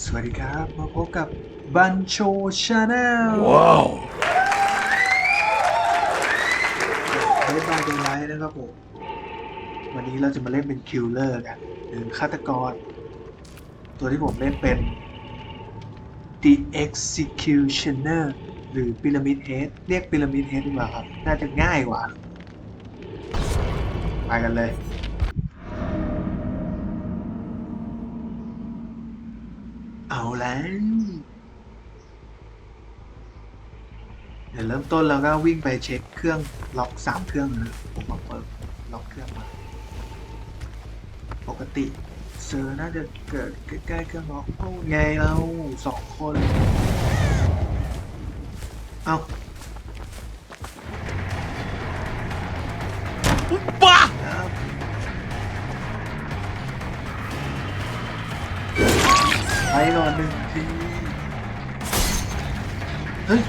สวัสดีครับ มาพบกับบันโชชาแนล Wow. เล่นบายเดนไลท์นะครับผม วันนี้เราจะมาเล่นเป็นคิลเลอร์กันหรือฆาตกร ตัวที่ผมเล่นเป็น The Executioner หรือ Pyramid Head เรียก Pyramid Head ดีกว่าครับ น่าจะง่ายกว่า ไปกันเลย เอาแล้วเดี๋ยวเริ่มต้นเราก็วิ่งไปเช็คเครื่องล็อกสามเครื่องนะผมมาเปิดล็อกเครื่องมาปกติเซอร์น่าจะเกิดใกล้ๆเครื่องล็อกโอ้ไงเราสองคนเอา Bah! ครับไปก่อนหนึ่ง ทีเฮ้ย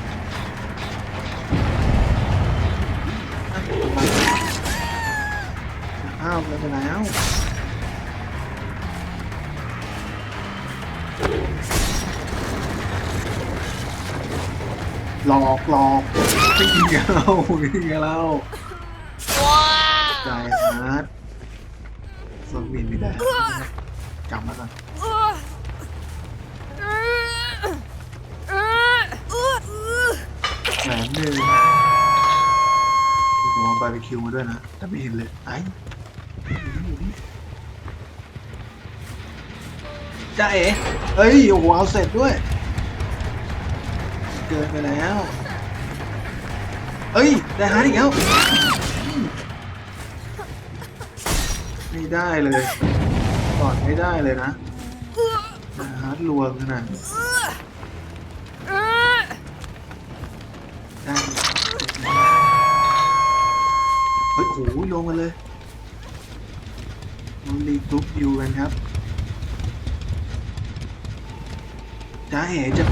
อ้าวแล้วไปแล้วหลอกหลอกไม่ยิงกับเราไม่ยิงกับเราใจฮาร์ดสวินไม่ได้จำมาก่อน หนึ่งผมเอาบาร์บีคิวมาด้วยนะ แต่ไม่เห็นเลยไอ้จ้าเอ๋เอ้ยโอ้โหเอาเสร็จด้วย เกินไปแล้ว เอ้ย ได้ฮาร์ดอีกแล้ว ไม่ได้เลยก่อนไม่ได้เลยนะฮาร์ดรวมขนาดนี้ ได้เฮ้ยโอ้โหลงมาเลยมันรีกรุ๊ปอยู่กันครับจ้าเอ๋จะ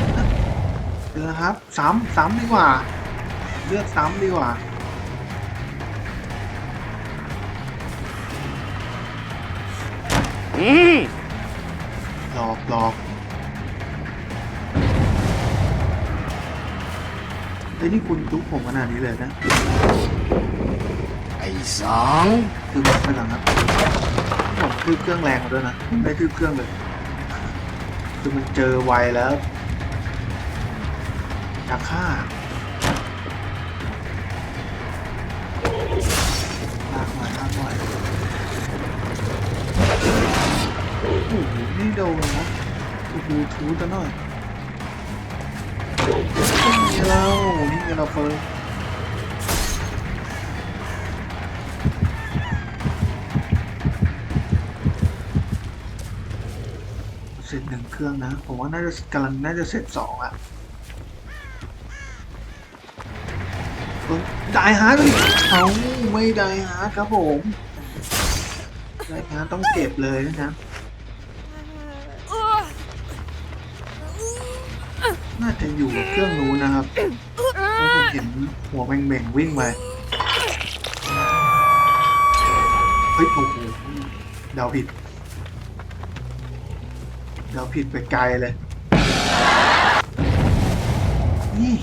เจอครับซ้ำซ้ำดีกว่า เลือกซ้ำดีกว่า Mm. หลอกหลอก เฮ้ยนี่คุณทุกผมขนาดนี้เลยนะ ไอ้สองคือแบบไปหลังครับผมคือเครื่องแรงมาด้วยนะไม่คือเครื่องเลย คือมันเจอไวแล้วอยากฆ่าลากหน่อยลากหน่อยโอ้โหนี่โดนนะโอ้โหทูตะหน่อยนี่ เรานี่ไงเราเฟิร์เสร็จหนึ่งเครื่องนะ ผมว่าน่าจะกำลังน่าจะเสร็จสองอะเอ้ยได้ฮาร์ดเลยเอาไม่ได้ฮาร์ดครับผมได้ฮาร์ดต้องเก็บเลยนะ น่าจะอยู่เครื่องนู้นนะครับผมเห็นหัวแบ่งๆวิ่งไปเฮ้ยโอ้โหเดาผิดเราผิดไปไกลเลย นี่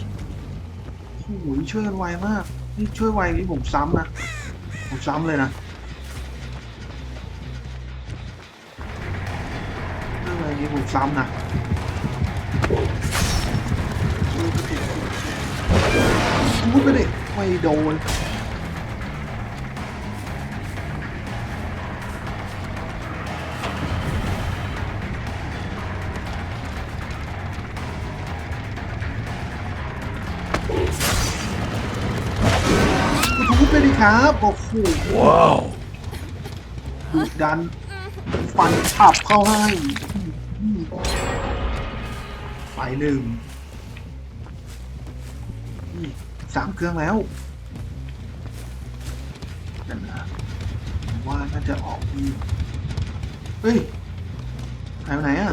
โอ้โหช่วยกันไวมาก นี่ช่วยไวนี่ผมซ้ำนะ ผมซ้ำเลยนะช่วยไวนี่ผมซ้ำนะ พูดไปดิไม่โดนทุบไปดิครับโอ้โห Wow. ดุดันฟันฉับเข้าให้ไปหนึ่งนี่ สามเครื่องแล้วนั่นนะว่าน่าจะออกดีเฮ้ยหายไปไหนอะ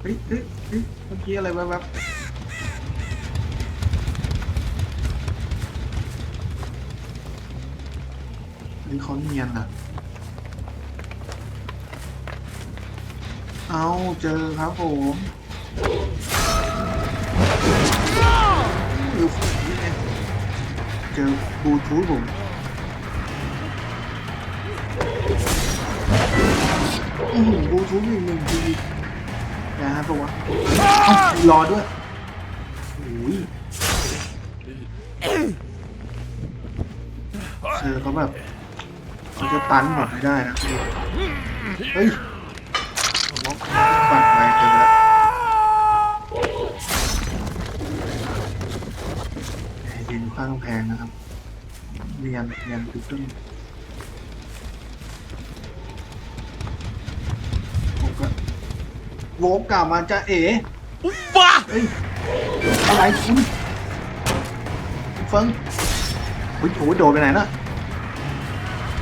เฮ้ยเฮ้ยเฮ้ยเมื่อกี้อะไรแวบๆฮ้ยเขาเนียนอะ เอาเจอครับผมดูฝุ่นนี่ไงเจอบลูทูธผมอืมบลูทูธอีกหนึ่งทีนะฮะตัวเอ้ารอด้วยโอ้ยเธอเขาแบบเขาจะตันหมดไม่ได้นะ เฮ้ย ปั่นไปเกินแล้วดินข้างกำแพงนะครับเนียนเนียนดูตึ้งผมก็โวกกลับมาจะเอ๋บ้าเฮ้ยอะไรคุณเฟิงเฮ้ยโอ้ยโดดไปไหนน่ะ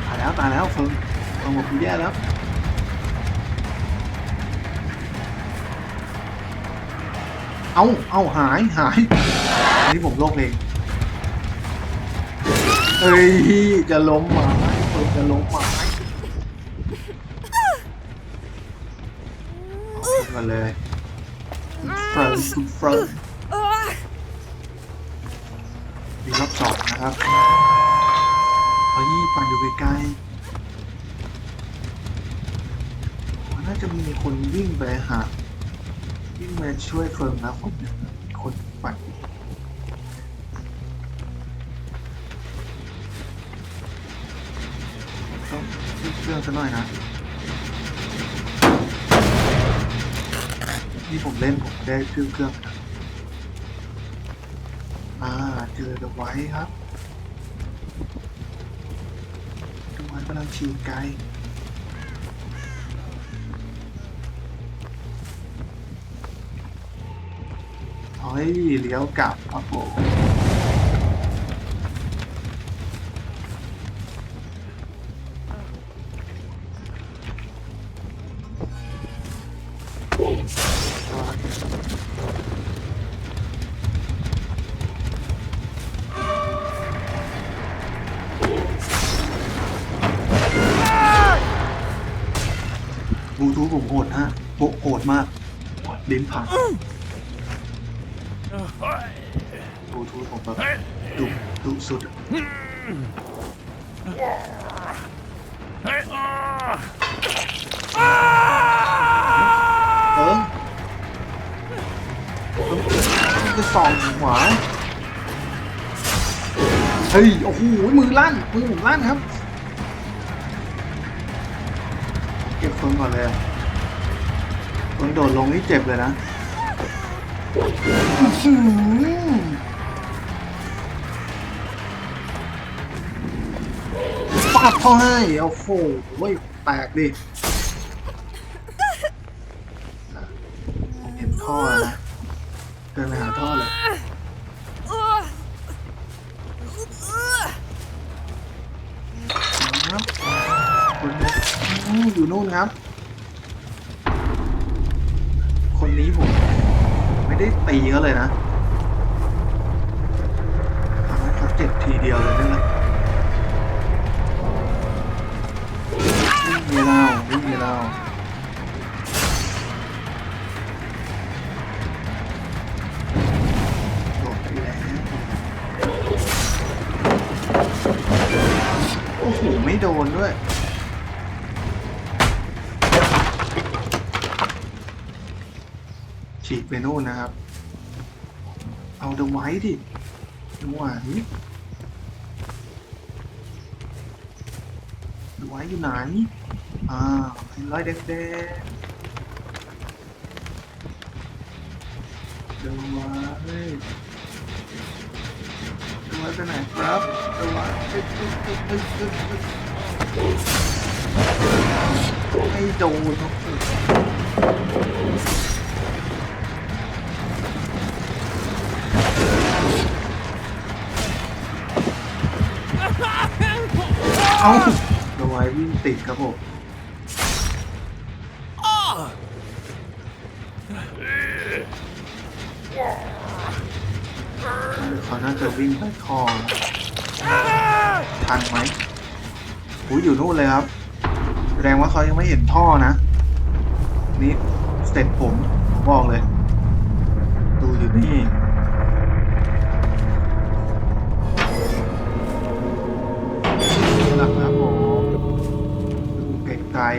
ตายแล้วตายแล้วเฟิงเฟิงบอกกูแย่แล้ว เอาเอาหายหายอันนี้ผมโลกเองเฮ้ยจะล้มหมาเฟิงจะล้มหมาเอาขึ้นมาเลยฟิงคุณเฟิงมีรอบสองนะครับเฮ้ยปันอยู่ไกลๆผมว่าน่าจะมีคนวิ่งไปหา วิ่มาช่วยเฟิร์มนะคนหนึ่งมีคนปั่นต้องขึ้นเครื่องซะหน่อยนะนี่ผมเล่นผมได้ขึ้นเครื่องนะอ่าเจอเดไว้ครับเดอะไว้กำลังชิวไกล เฮ้ยเลี้ยวกลับครับผมบลูทูธผมโหดฮะโหโหดมากลิ้นพัง บลูทูผมแบบดุดุสุดอะเออจะส่องหัวเฮ้ย โอ้โห มือลั่น มือผมลั่นครับ เก็บเฟิร์นก่อนเลยอะเฟิร์นโดดลงนี่เจ็บเลยนะ ฟาดเขาให้โอ้โหแตกดิ เห็นท่อแล้วนะเดินไปหาท่อเลยครับอยู่นู่นครับ คนนี้ผม ได้ตีเขาเลยนะ ฉีกไปนู่นนะครับ เอาเดอะไว้ดิจังหวะนี้เดไว้อยู่ไหน อ่าเห็นรอยแดงๆเดไว้เดไว้ไปไหนครับเดไว้เอ้ยเอ้ยเอ้ยเอ้ยเอ้ยเอ้ยไม่โดนครับ เอ้าระไว้วิ่งติดครับผมเขาน่าจะวิ่งไปท่อทันไหมหูอยู่นู่นเลยครับ แสดงว่าเขายังไม่เห็นท่อนะ นี่สเต็ปผมผมบอกเลย ดูอยู่นี่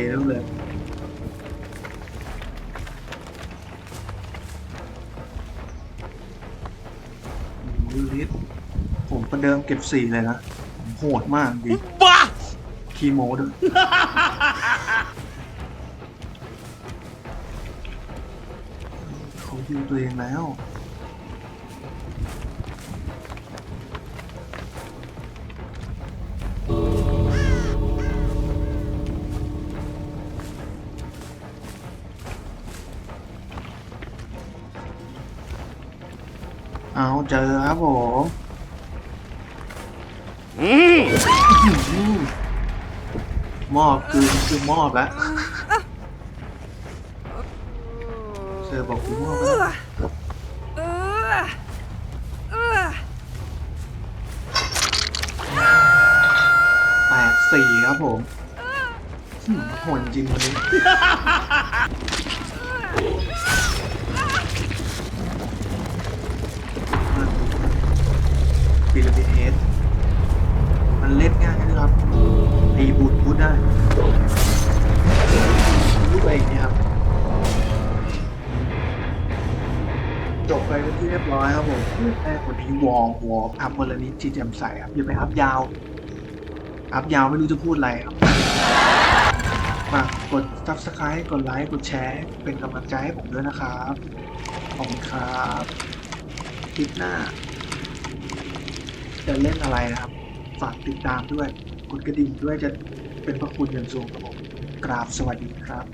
แล้วเลยโอ้โหลิศผมประเดิมเก็บสี่เลยนะผมโหดมากดีบ้าคีโมด้วยเขาดูตัวเองแล้ว ครับผมอืมอืมมอบคือคือมอบแล้วเซอร์บอกคือมอบแล้วแปดสี่ครับผมอืมโหดจริงวันนี้ แรกวันนี้วอลวอลอัพวันละนิดที่แจมใสครับอย่าไปอัพยาว อัพยาวไม่รู้จะพูดอะไรครับฝากกด subscribe กดไลค์กดแชร์ เป็นกำลังใจให้ผมด้วยนะครับขอบคุณครับคลิปหน้า จะเล่นอะไรนะครับ ฝากติดตามด้วยกดกระดิ่งด้วยจะเป็นพระคุณอย่างสูงครับผมกราบสวัสดีครับ